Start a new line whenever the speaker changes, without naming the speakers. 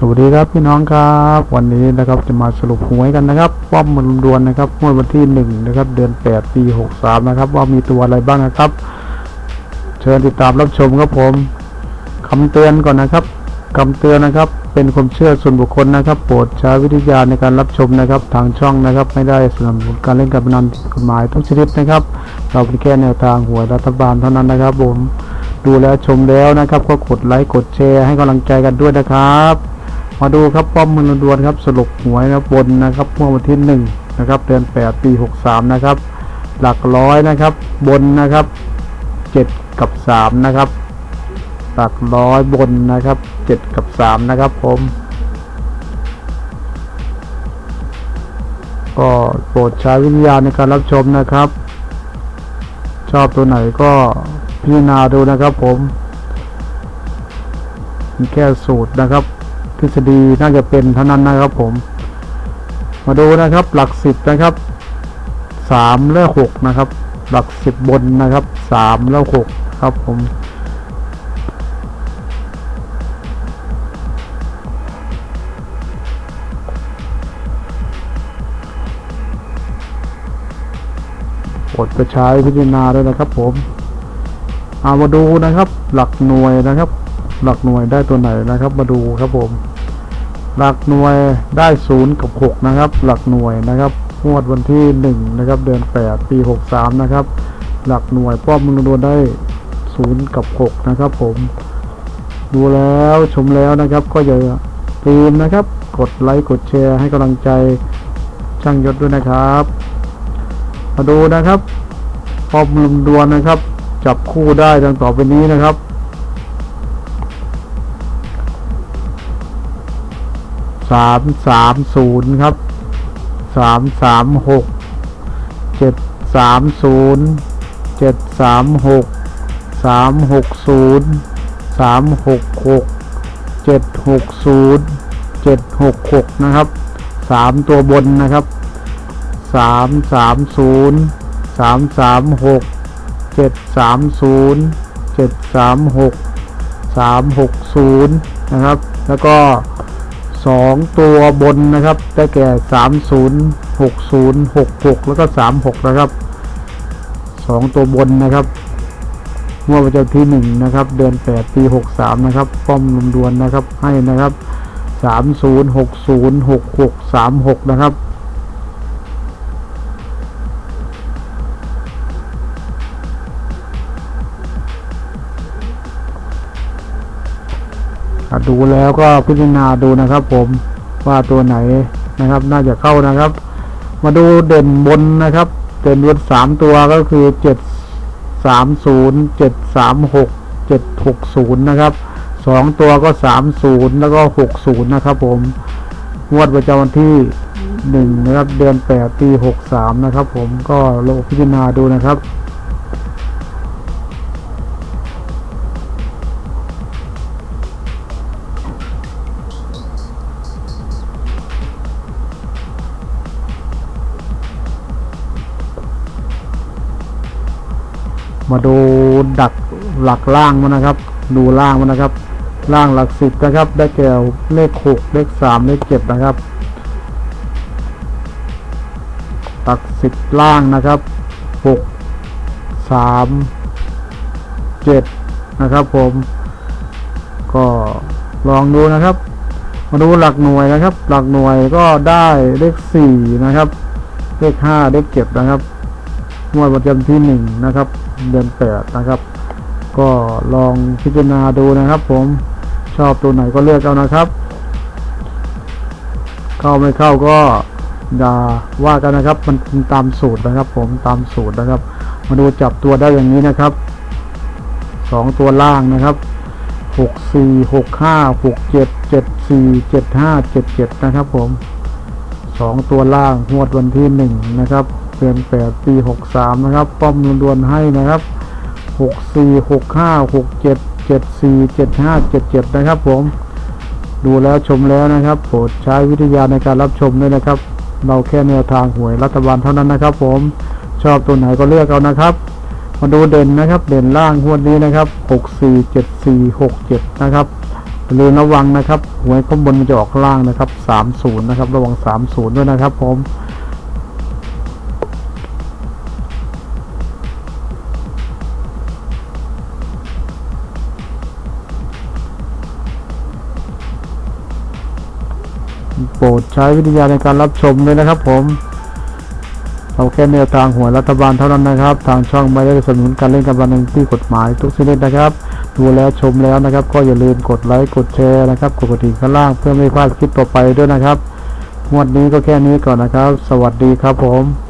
สวัสดีครับพี่น้องครับ วันนี้นะครับจะมาสรุปหวยกันนะครับว่ามันรวมนะครับงวดวันที่หนึ่งนะครับเดือนแปดปีหกสามนะครับว่ามีตัวอะไรบ้างนะครับ เชิญติดตามรับชมครับผมคำเตือนก่อนนะครับคำเตือนนะครับ เป็นความเชื่อส่วนบุคคลนะครับโปรดใช้วิทยาณในการรับชมนะครับ ทางช่องนะครับ ไม่ได้สนับสนุนการเล่นการพนันผิดกฎหมายทุกชนิดนะครับ เราเป็นแค่แนวทางหวยรัฐบาลเท่านั้นนะครับผมดูแลชมแล้วนะครับ ก็กดไลค์กดแชร์ให้กำลังใจกันด้วยนะครับ มาดูครับป้อมมือดวนครับสรุปหวยนะครับบนนะครับเมื่อวันที่หนึ่งนะครับเดือนแปดปีหกสามนะครับ หลักร้อยนะครับ บนนะครับเจ็ดกับสามนะครับ หลักร้อยบนนะครับเจ็ดกับสามนะครับ ผม ก็โปรดใช้วิญญาณในการรับชมนะครับ ชอบตัวไหนก็พิจารณาดูนะครับ ผมมีแค่สูตรนะครับ ทฤษฎีน่าจะเป็นเท่านั้นนะครับผม มาดูนะครับหลักสิบนะครับสามและหกนะครับ หลักสิบบนนะครับสามและหกครับผมโปรดไปใช้พิจารณาด้วยนะครับผม เอามาดูนะครับ หลักหน่วยนะครับ หลักหน่วยได้ตัวไหนนะครับ มาดูครับผม หลักหน่วยได้ศูนย์กับหกนะครับ หลักหน่วยนะครับงวดวันที่หนึ่งนะครับเดือนแปดปีหกสามนะครับ หลักหน่วยป้อมมึงดวนได้ศูนย์กับหกนะครับ ผม ดูแล้วชมแล้วนะครับ ก็อย่าลืมนะครับ กดไลค์กดแชร์ให้กำลังใจช่างยศด้วยนะครับ มาดูนะครับป้อมลุมดวนนะครับ จับคู่ได้ดังต่อไปนี้นะครับ สามสามศูนย์ครับสามสามหกเจ็ดสามศูนย์เจ็ดสามหกสามหกศูนย์สามหกหกเจ็ดหกศูนย์เจ็ดหกหกนะครับสามตัวบนนะครับสามสามศูนย์สามสามหกเจ็ดสามศูนย์เจ็ดสามหกสามหกศูนย์นะครับ แล้วก็ สองตัวบนนะครับ ได้แก่สามศูนย์หกศูนย์หกหกแล้วก็สามหกนะครับสองตัวบนนะครับงวดประจำที่หนึ่งนะครับ เดือนแปดปีหกสามนะครับ ป้อมลุมดวนนะครับให้นะครับสามศูนย์หกศูนย์หกหกสามหกนะครับ ดูแล้วก็พิจารณาดูนะครับ ผมว่าตัวไหนนะครับ น่าจะเข้านะครับ มาดูเด่นบนนะครับ เด่นบนสามตัวก็คือเจ็ดสามศูนย์เจ็ดสามหกเจ็ดหกศูนย์นะครับสองตัวก็สามศูนย์แล้วก็หกศูนย์นะครับ ผมงวดประจำวันที่หนึ่งนะครับ เดือนแปดปีหกสามนะครับ ผมก็ลองพิจารณาดูนะครับ มาดูดักหลักล่างมันนะครับ ดูล่างมันนะครับ ล่างหลักสิบนะครับ ได้แก่เลขหกเลขสามเลขเจ็ดนะครับหลักสิบล่างนะครับหกสามเจ็ดนะครับ ผม ก็ลองดูนะครับ มาดูหลักหน่วยนะครับ หลักหน่วยก็ได้เลขสี่นะครับ เลขห้าเลขเจ็ดนะครับงวดประจำที่หนึ่งนะครับ เดือนแปดนะครับ ก็ลองพิจารณาดูนะครับ ผมชอบตัวไหนก็เลือกเอานะครับ เข้าไม่เข้าก็อย่าว่ากันนะครับ มันเป็นตามสูตรนะครับ ผมตามสูตรนะครับ มาดูจับตัวได้อย่างนี้นะครับสองตัวล่างนะครับหกสี่หกห้าหกเจ็ดเจ็ดสี่เจ็ดห้าเจ็ดเจ็ดนะครับ ผมสองตัวล่างงวดวันที่หนึ่งนะครับ เดือนแปดปีหกสามนะครับ ป้อมดวนให้นะครับหกสี่หกห้าหกเจ็ดเจ็ดสี่เจ็ดห้าเจ็ดเจ็ดนะครับผม ดูแล้วชมแล้วนะครับโปรดใช้วิทยาในการรับชมด้วยนะครับ เราแค่แนวทางหวยรัฐบาลเท่านั้นนะครับ ผมชอบตัวไหนก็เลือกเอานะครับ มาดูเด่นนะครับ เด่นล่างงวดนี้นะครับหกสี่เจ็ดสี่หกเจ็ดนะครับอย่าลืมระวังนะครับหวยข้างบนมันจะออกข้างล่างนะครับสามศูนย์นะครับ ระวังสามศูนย์ด้วยนะครับ ผม โปรดใช้วิทยาในการรับชมเลยนะครับ ผมเราแค่แนวทางหัวรัฐบาลเท่านั้นนะครับ ทางช่องไม่ได้สนับสนุนการเล่นการพนันที่กฎหมายทุกชนิดนะครับดูแล้วชมแล้วนะครับ ก็อย่าลืมกดไลค์กดแชร์นะครับกดกระดิ่งข้างล่างเพื่อไม่พลาดคลิปต่อไปด้วยนะครับงวดนี้ก็แค่นี้ก่อนนะครับ สวัสดีครับผม